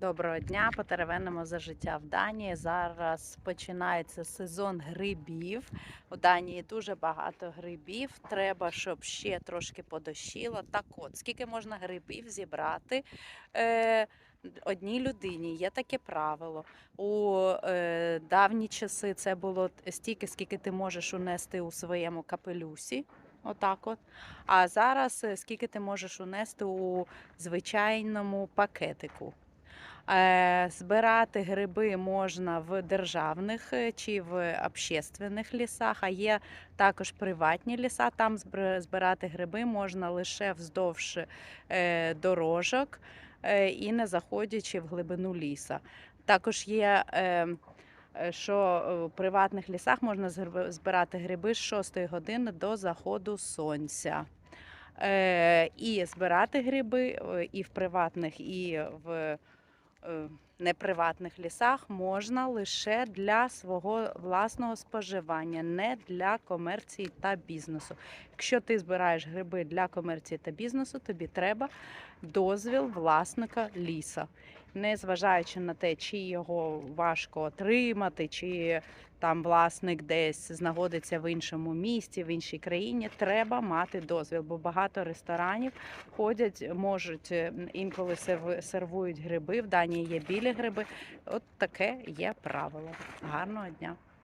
Доброго дня, потеревенимо за життя в Данії. Зараз починається сезон грибів. У Данії дуже багато грибів. Треба, щоб ще трошки подощило. Так от, скільки можна грибів зібрати е, одній людині? Є таке правило. У е, давні часи це було стільки, скільки ти можеш унести у своєму капелюсі. Отак от. А зараз е, скільки ти можеш унести у звичайному пакетику. Е, Збирати гриби можна в державних е, чи в общественних лісах, а є також приватні ліса. Там збирати гриби можна лише вздовж е, дорожок і не заходячи в глибину ліса. Також є. Що в приватних лісах можна збирати гриби з 6 години до заходу сонця. І збирати гриби і в приватних, і в неприватних лісах можна лише для свого власного споживання, не для комерції та бізнесу. Якщо ти збираєш гриби для комерції та бізнесу, тобі треба дозвіл власника ліса. Незважаючи на те, чи його важко отримати, чи там власник десь знаходиться в іншому місті, в іншій країні, треба мати дозвіл, бо багато ресторанів ходять, можуть е, інколи серв- сервують гриби. В Данії є білі гриби. От таке є правило. Гарного дня.